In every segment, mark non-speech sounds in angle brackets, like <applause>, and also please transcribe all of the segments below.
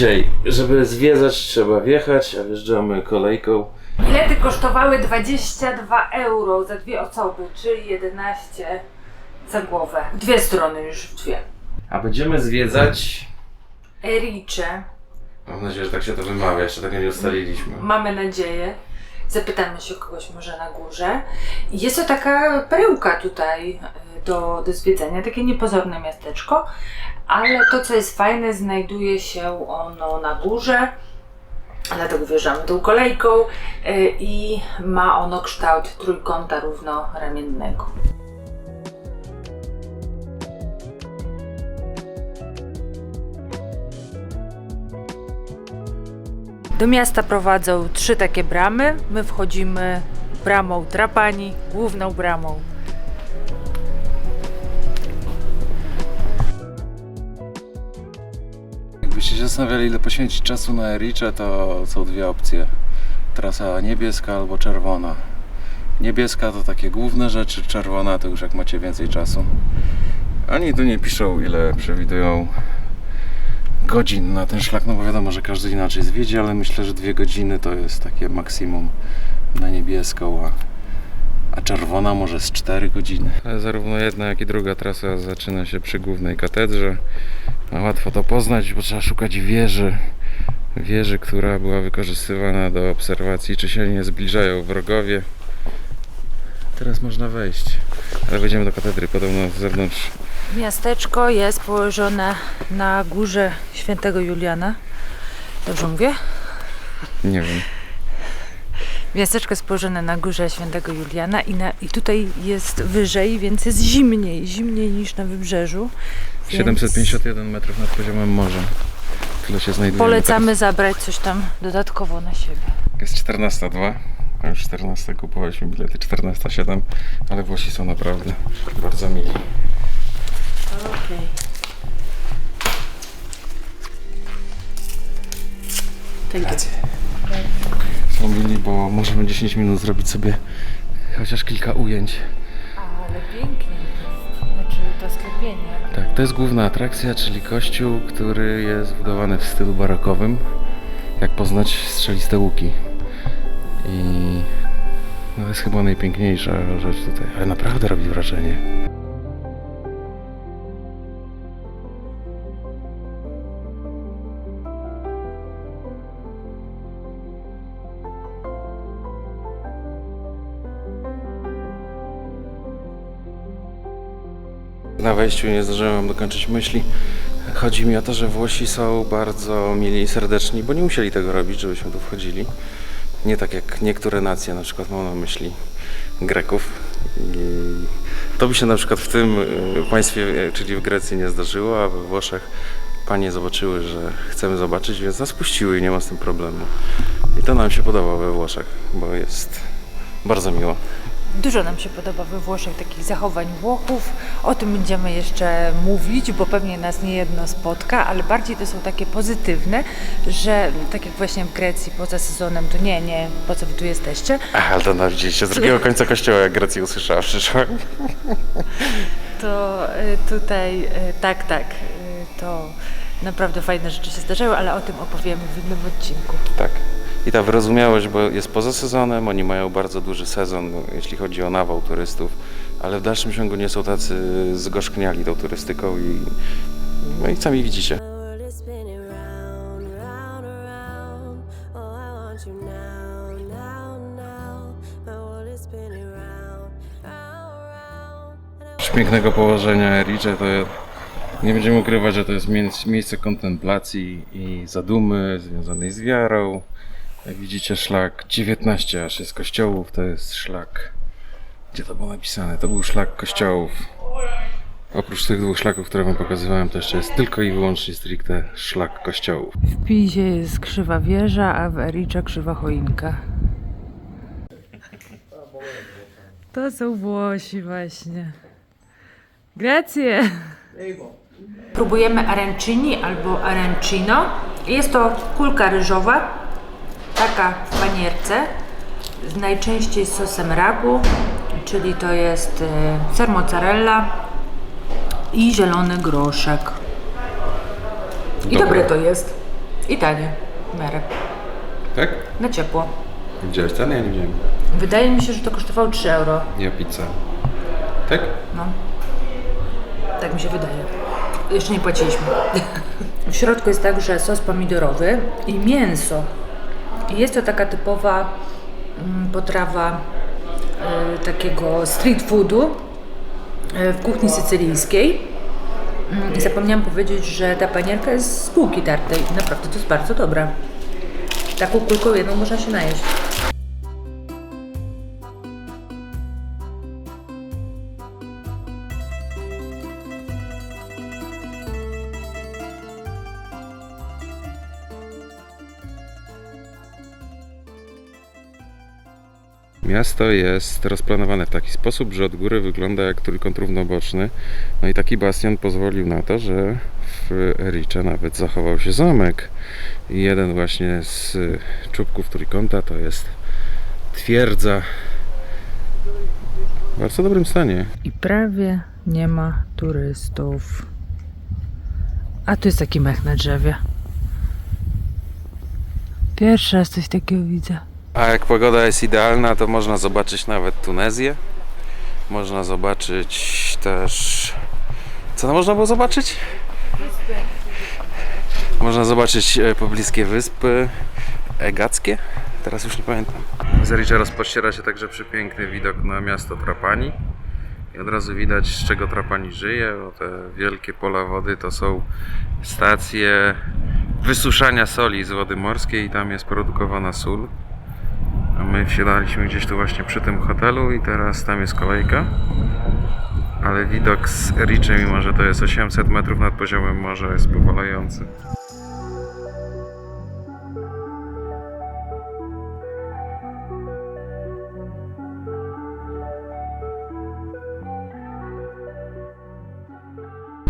Dzisiaj, żeby zwiedzać, trzeba wjechać, a wjeżdżamy kolejką. Bilety kosztowały 22 euro za dwie osoby, czyli 11 za głowę. Dwie strony już w dwie. A będziemy zwiedzać. Ericze, Mam nadzieję, że tak się to wymawia, jeszcze tego nie ustaliliśmy. mamy nadzieję. Zapytamy się kogoś może na górze. Jest to taka perełka tutaj y, do, do zwiedzenia, takie niepozorne miasteczko, ale to co jest fajne, znajduje się ono na górze. Dlatego wjeżdżamy tą kolejką y, i ma ono kształt trójkąta równoramiennego. Do miasta prowadzą trzy takie bramy. My wchodzimy bramą Trapani, główną bramą. Się zastanawiali, ile poświęcić czasu na Ericze, to są dwie opcje. Trasa niebieska albo czerwona. Niebieska to takie główne rzeczy, czerwona to już jak macie więcej czasu. Oni tu nie piszą, ile przewidują godzin na ten szlak, no bo wiadomo, że każdy inaczej zwiedzi, ale myślę, że dwie godziny to jest takie maksimum na niebieską, a, a czerwona może z 4 godziny. Ale zarówno jedna, jak i druga trasa zaczyna się przy głównej katedrze. No, łatwo to poznać, bo trzeba szukać wieży. Wieży, która była wykorzystywana do obserwacji, czy się nie zbliżają wrogowie. Teraz można wejść, ale wejdziemy do katedry, podobno z zewnątrz. Miasteczko jest położone na górze świętego Juliana. Dobrze mówię? Nie wiem. Miasteczko jest położone na górze świętego Juliana i, na, i tutaj jest wyżej, więc jest zimniej, zimniej niż na wybrzeżu. Więc 751 metrów nad poziomem morza. Tyle się znajduje. Polecamy zabrać coś tam dodatkowo na siebie. Jest 14.02. A już 14 kupowaliśmy bilety 14.07, ale Włosi są naprawdę bardzo mili. Okej. Są mili, bo możemy 10 minut zrobić sobie chociaż kilka ujęć. Ale pięknie. Znaczy to sklepienie. Tak, to jest główna atrakcja, czyli kościół, który jest wbudowany w stylu barokowym. Jak poznać strzeliste łuki. I no to jest chyba najpiękniejsza rzecz tutaj, ale naprawdę robi wrażenie. Wejściu nie zdążyłem dokończyć myśli. Chodzi mi o to, że Włosi są bardzo mili i serdeczni, bo nie musieli tego robić, żebyśmy tu wchodzili. Nie tak jak niektóre nacje, na przykład mam na myśli Greków. I to by się na przykład w tym y, państwie, y, czyli w Grecji nie zdarzyło, a we Włoszech panie zobaczyły, że chcemy zobaczyć, więc nas puściły i nie ma z tym problemu. I to nam się podoba we Włoszech, bo jest bardzo miło. Dużo nam się podoba we Włoszech takich zachowań Włochów. O tym będziemy jeszcze mówić, bo pewnie nas nie jedno spotka, ale bardziej to są takie pozytywne, że tak jak właśnie w Grecji poza sezonem, to nie, nie, po co wy tu jesteście, Ach, ale to no, widzieliście z drugiego końca kościoła, jak Grecja usłyszała, przyszła. to y, tutaj y, tak, tak, y, to naprawdę fajne rzeczy się zdarzały, ale o tym opowiemy w innym odcinku. Tak. I ta wyrozumiałość, bo jest poza sezonem, oni mają bardzo duży sezon, no, jeśli chodzi o nawał turystów, ale w dalszym ciągu nie są tacy zgorzkniali tą turystyką i, no i sami widzicie. Pięknego położenia Ericze to nie będziemy ukrywać, że to jest mie- miejsce kontemplacji i zadumy związanej z wiarą. Jak widzicie szlak 19 aż jest kościołów, to jest szlak... Gdzie to było napisane? To był szlak kościołów. Oprócz tych dwóch szlaków, które wam pokazywałem, to jeszcze jest tylko i wyłącznie stricte szlak kościołów. W Pizie jest krzywa wieża, a w Ericze krzywa choinka. To są Włosi właśnie. Grazie! Próbujemy arancini albo arancino. Jest to kulka ryżowa, w panierce, z najczęściej z sosem ragu, czyli to jest e, ser mozzarella i zielony groszek. I dobre to jest. I tanie. W miarę. Tak? Na ciepło. Widziałeś cenę? Ja nie widziałem. Wydaje mi się, że to kosztowało 3 euro. Ja pizza. Tak? No. Tak mi się wydaje. Jeszcze nie płaciliśmy. <laughs> W środku jest także sos pomidorowy i mięso. Jest to taka typowa mm, potrawa y, takiego street foodu y, w kuchni sycylijskiej. Mm, I zapomniałam powiedzieć, że ta panierka jest z bułki tartej. Naprawdę to jest bardzo dobra. Taką kulką jedną można się najeść. Miasto jest rozplanowane w taki sposób, że od góry wygląda jak trójkąt równoboczny. No i taki bastion pozwolił na to, że w Ericze nawet zachował się zamek. I jeden właśnie z czubków trójkąta to jest twierdza w bardzo dobrym stanie. I prawie nie ma turystów. A tu jest taki mech na drzewie. Pierwszy raz coś takiego widzę. A jak pogoda jest idealna, to można zobaczyć nawet Tunezję. Można zobaczyć też. Co tam można było zobaczyć? Można zobaczyć e, pobliskie wyspy egackie. Teraz już nie pamiętam. Z Ericza rozpościera się także przepiękny widok na miasto Trapani. I od razu widać z czego Trapani żyje, bo te wielkie pola wody to są stacje wysuszania soli z wody morskiej i tam jest produkowana sól. My wsiadaliśmy gdzieś tu właśnie przy tym hotelu i teraz tam jest kolejka. Ale widok z Ericze, mimo że to jest 800 metrów nad poziomem morza, jest powalający.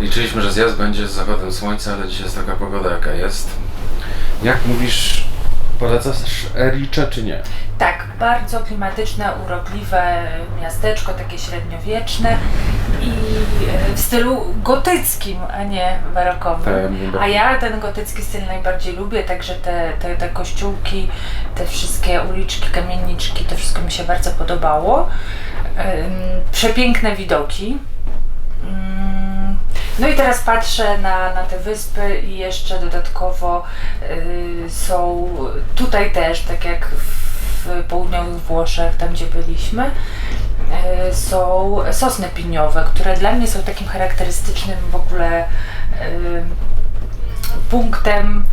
Liczyliśmy, że zjazd będzie z zachodem słońca, ale dzisiaj jest taka pogoda jaka jest. Jak mówisz, polecasz Ericze czy nie? Tak, bardzo klimatyczne, urokliwe miasteczko, takie średniowieczne i e, w stylu gotyckim, a nie barokowym. Tak, A ja ten gotycki styl najbardziej lubię, także te, te, te kościółki, te wszystkie uliczki, kamieniczki, to wszystko mi się bardzo podobało. Przepiękne widoki. No i teraz patrzę na, na te wyspy i jeszcze dodatkowo y, są tutaj też, tak jak w południowych Włoszech, tam gdzie byliśmy, y, są sosny piniowe, które dla mnie są takim charakterystycznym w ogóle y, punktem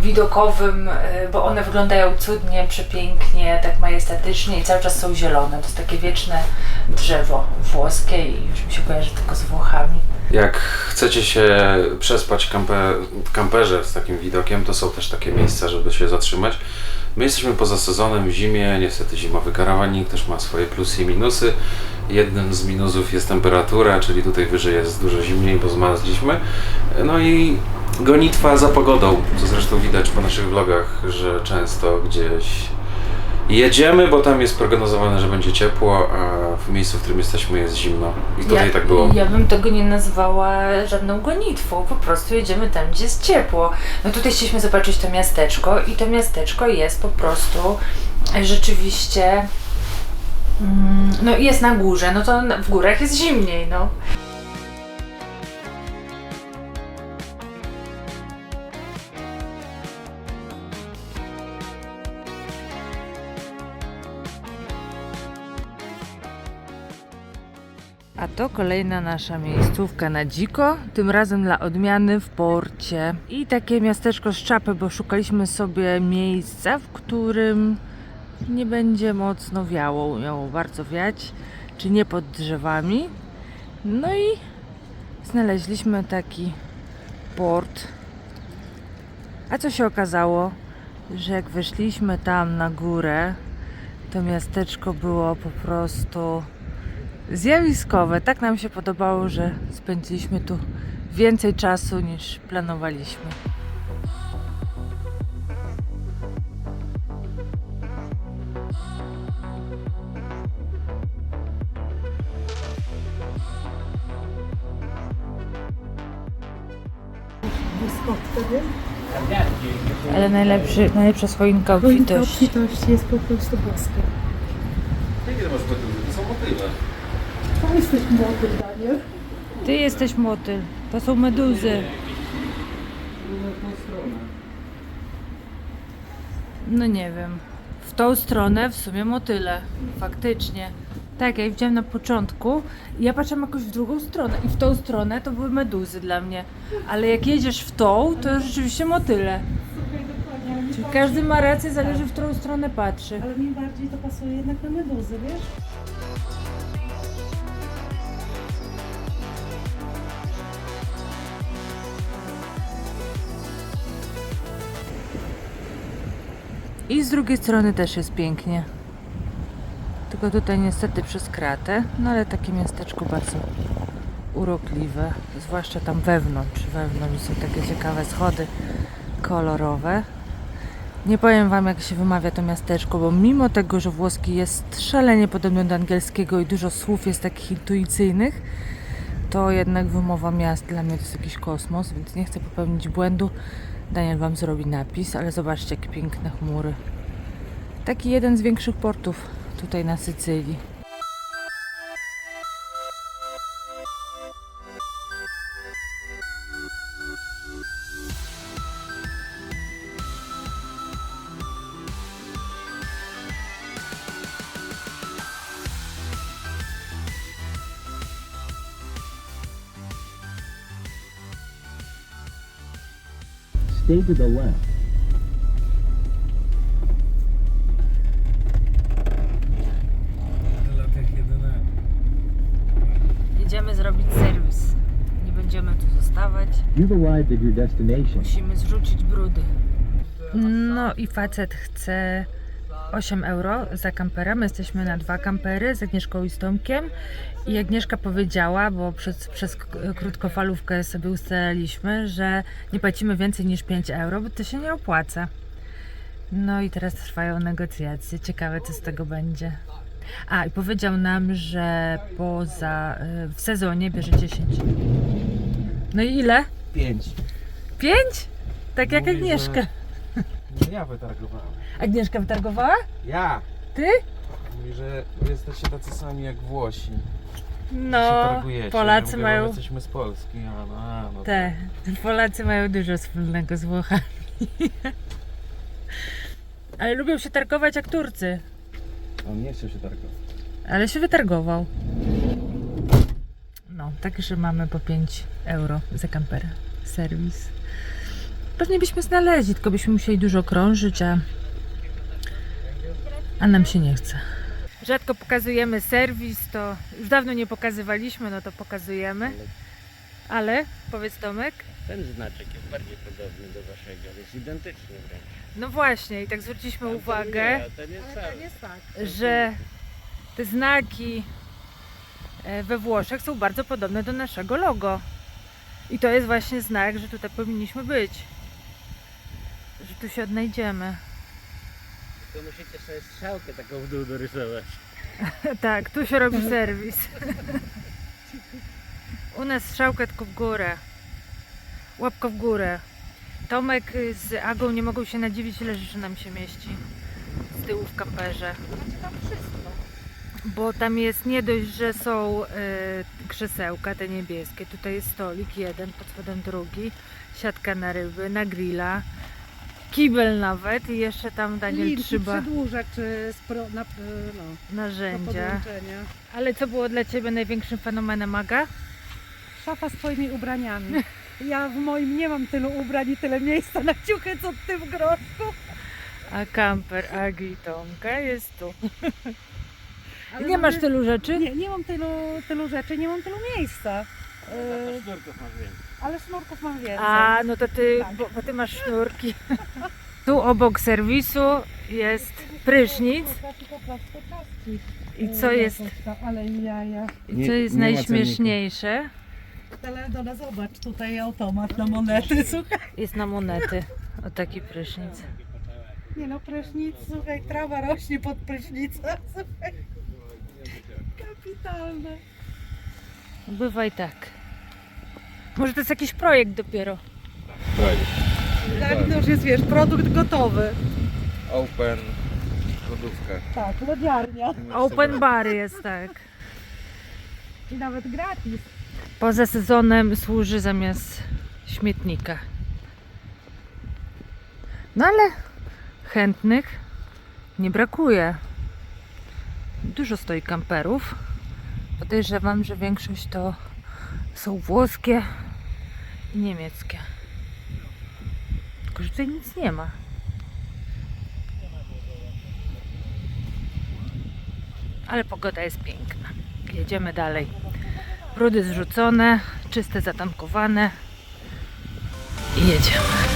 widokowym, y, bo one wyglądają cudnie, przepięknie, tak majestatycznie i cały czas są zielone. To jest takie wieczne drzewo włoskie i już mi się kojarzy tylko z Włochami. Jak chcecie się przespać kampe, w kamperze z takim widokiem, to są też takie miejsca, żeby się zatrzymać. My jesteśmy poza sezonem w zimie, niestety zimowy karawanik też ma swoje plusy i minusy. Jednym z minusów jest temperatura, czyli tutaj wyżej jest dużo zimniej, bo zmarzliśmy. No i gonitwa za pogodą, co zresztą widać po naszych vlogach, że często gdzieś jedziemy, bo tam jest prognozowane, że będzie ciepło, a w miejscu, w którym jesteśmy jest zimno. I tutaj ja, tak było. Ja bym tego nie nazwała żadną gonitwą, po prostu jedziemy tam, gdzie jest ciepło. No tutaj chcieliśmy zobaczyć to miasteczko i to miasteczko jest po prostu rzeczywiście mm, no jest na górze, no to w górach jest zimniej, no. A to kolejna nasza miejscówka na dziko, tym razem dla odmiany w porcie. I takie miasteczko z czapy, bo szukaliśmy sobie miejsca, w którym nie będzie mocno wiało, miało bardzo wiać, czy nie pod drzewami. No i znaleźliśmy taki port. A co się okazało? Że jak weszliśmy tam na górę, to miasteczko było po prostu zjawiskowe. Tak nam się podobało, że spędziliśmy tu więcej czasu niż planowaliśmy. Ale najlepszy, najlepsza choinka obfitości. obfitość jest po prostu boska. Jakie to masz meduzy? To są motyle. To jesteś młody, Daniel. Ty jesteś motyl. To są meduzy. No nie wiem. W tą stronę w sumie motyle. Faktycznie. Tak, ja widziałam na początku i ja patrzyłam jakoś w drugą stronę i w tą stronę to były meduzy dla mnie. Ale jak jedziesz w tą, to rzeczywiście motyle. Czyli każdy ma rację, zależy w którą stronę patrzy. Ale mi bardziej to pasuje jednak na meduzy, wiesz? I z drugiej strony też jest pięknie. Tylko tutaj niestety przez kratę, no ale takie miasteczko bardzo urokliwe, zwłaszcza tam wewnątrz. Wewnątrz są takie ciekawe schody kolorowe. Nie powiem Wam, jak się wymawia to miasteczko, bo mimo tego, że włoski jest szalenie podobny do angielskiego i dużo słów jest takich intuicyjnych, to jednak wymowa miast dla mnie to jest jakiś kosmos, więc nie chcę popełnić błędu. Daniel Wam zrobi napis, ale zobaczcie, jakie piękne chmury. Taki jeden z większych portów tutaj na Sycylii. Stay to the left. Dla tych jedyne. Jedziemy zrobić serwis. Nie będziemy tu zostawać. You've arrived at your destination. Musimy zrzucić brudy. No i facet chce 8 euro za kampera. My jesteśmy na dwa kampery z Agnieszką i z Tomkiem. I Agnieszka powiedziała, bo przez, przez krótkofalówkę sobie ustaliliśmy, że nie płacimy więcej niż 5 euro, bo to się nie opłaca. No i teraz trwają negocjacje. Ciekawe, co z tego będzie. A, i powiedział nam, że poza, y, w sezonie bierze 10. No i ile? Pięć. 5? Tak jak Agnieszka. No ja wytargowałem. Agnieszka wytargowała? Ja! Ty? Mówi, że jesteście tacy sami jak Włosi. No, targujecie. ja Polacy mówię, mają jesteśmy z Polski, a no, a, no te. Polacy mają dużo wspólnego z Włochami. Ale lubią się targować jak Turcy. On nie chce się targować. Ale się wytargował. No, także mamy po 5 euro za kamperę. Serwis. Pewnie byśmy znaleźli, tylko byśmy musieli dużo krążyć, a, a nam się nie chce. Rzadko pokazujemy serwis, to już dawno nie pokazywaliśmy, no to pokazujemy. Ale, powiedz Tomek, Ten znaczek jest bardziej podobny do waszego, jest identyczny wręcz. no właśnie, i tak zwróciliśmy Tamten uwagę, Nie, ten jest cały. tak. że te znaki e, we Włoszech są bardzo podobne do naszego logo. I to jest właśnie znak, że tutaj powinniśmy być. Tu się odnajdziemy. Tylko musicie sobie strzałkę taką w dół dorysować. <laughs> tak, tu się robi serwis. U nas strzałkę tylko w górę. Łapko w górę. Tomek z Agą nie mogą się nadziwić, ile rzeczy nam się mieści z tyłu w kamperze. Bo tam jest nie dość, że są y, krzesełka te niebieskie. Tutaj jest stolik jeden, pod spodem drugi, siatka na ryby, na grilla, kibel nawet i jeszcze tam Daniel Linki, trzyma przedłużacz y, z pro, na, y, no, do narzędzia. podłączenia. Ale co było dla Ciebie największym fenomenem Aga? Szafa z twoimi ubraniami. <laughs> Ja w moim nie mam tylu ubrań i tyle miejsca na ciuchy, co ty w groszku. A kamper Agi i Tomka jest tu. <laughs> Ale nie masz tylu rzeczy? Nie, nie mam tylu, tylu rzeczy, nie mam tylu miejsca. Y, Sznurków masz więcej. Ale sznurków mam więcej. A, no to Ty, Tak. bo, bo Ty masz sznurki. Tu obok serwisu jest prysznic. I co jest, Ale jaja. i co jest Nie- nie ma najśmieszniejsze? Teledona, zobacz, tutaj automat na monety, <laughs> słuchaj. Jest na monety. O taki prysznic. Nie no, prysznic, słuchaj, trawa rośnie pod prysznicem, <laughs> słuchaj. Kapitalne. Bywa i tak. Może to jest jakiś projekt dopiero. Tak, to już jest, wiesz, produkt gotowy. Open, lodówka. Tak, lodziarnia. Open bar jest, tak. I nawet gratis. Poza sezonem służy zamiast śmietnika. No ale chętnych nie brakuje. Dużo stoi kamperów. Podejrzewam, że większość to są włoskie niemieckie. Tylko, że tutaj nic nie ma. Ale pogoda jest piękna. Jedziemy dalej. Brudy zrzucone, czyste zatankowane i jedziemy.